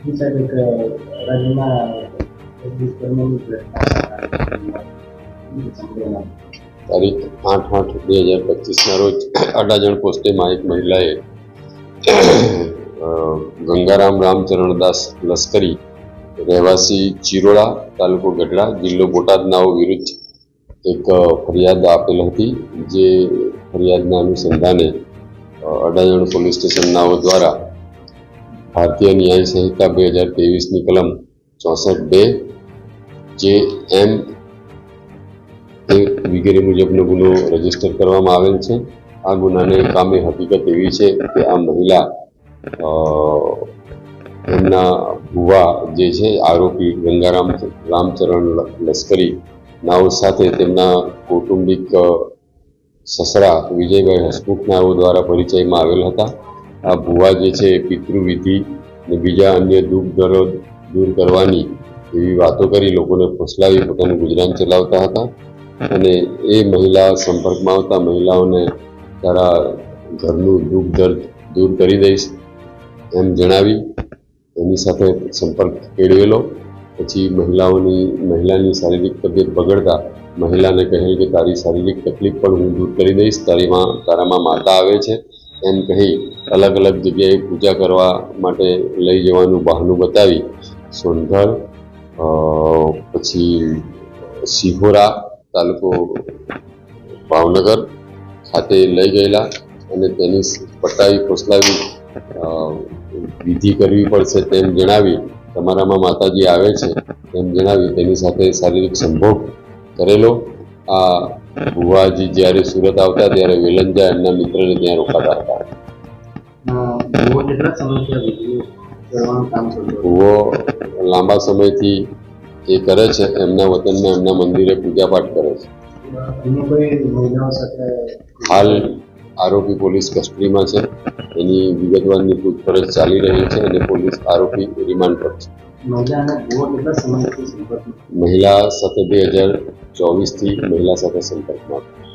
રાજ્યમાં એક દુષ્કર્મની તારીખ આઠ આઠ બે હજાર પચીસના રોજ અડાજણ પોસ્ટેમાં એક મહિલાએ ગંગારામ રામચરણ દાસ લશ્કરી, રહેવાસી ચિરોડા તાલુકો ગઢડા, જિલ્લો બોટાદનાઓ વિરુદ્ધ એક ફરિયાદ આપેલ હતી, જે ફરિયાદના અનુસંધાને અડાજણ પોલીસ સ્ટેશનનાઓ દ્વારા ભારતીય ન્યાય સંહિતા બે હજાર ત્રેવીસની કલમ ચોસઠ બે, જે એમ એ વગેરે મુજબનો ગુનો રજિસ્ટર કરવામાં આવેલ છે. આ ગુનાને કામે હકીકત એવી છે કે આ મહિલા એમના ભુવા જે છે, આરોપી ગંગારામ રામચરણ લશ્કરી નાઓ સાથે તેમના કૌટુંબિક સસરા વિજયભાઈ હસમુખ નાઓ દ્વારા પરિચયમાં આવેલ હતા. આ ભુવા જે છે એ પિતૃવિધિ ને બીજા અન્ય દુઃખ, દર્દ દૂર કરવાની એવી વાતો કરી લોકોને ફોસલાવી પોતાનું ગુજરાન ચલાવતા હતા. અને એ મહિલા સંપર્કમાં આવતા મહિલાઓને તારા ઘરનું દુઃખ, દર્દ દૂર કરી દઈશ એમ જણાવી એની સાથે સંપર્ક કેળવેલો. પછી મહિલાઓની, મહિલાની શારીરિક તબિયત બગડતા મહિલાને કહેલ કે તારી શારીરિક તકલીફ પણ હું દૂર કરી દઈશ, તારીમાં તારામાં માતા આવે છે. એમ કહી અલગ અલગ જગ્યાએ પૂજા કરવા માટે લઈ જવાનું બહાનું બતાવી સોનગઢ પછી સિહોરા તાલુકો ભાવનગર ખાતે લઈ ગયેલા અને તેની પટાવી ફોસલાવી વિધિ કરવી પડશે તેમ જણાવી તમારામાં માતાજી આવે છે તેમ જણાવી તેની સાથે શારીરિક સંભોગ કરેલો. આ ભુવાજી જ્યારે સુરત આવતા ત્યારે વેલંજા એમના મિત્રને ત્યાં રોકાતા હતા. ભુવો લાંબા સમયથી એ કરે છે એમના વતનમાં એમના મંદિરે પૂજાપાઠ કરે છે. હાલ આરોપી પોલીસ કસ્ટડીમાં છે. એની વિગતવારની પૂછપરછ ચાલી રહી છે અને પોલીસ આરોપી રિમાન્ડ પર છે. મહિલા સાથે બે હજાર ચોવીસથી મહિલા સાથે સંપર્કમાં.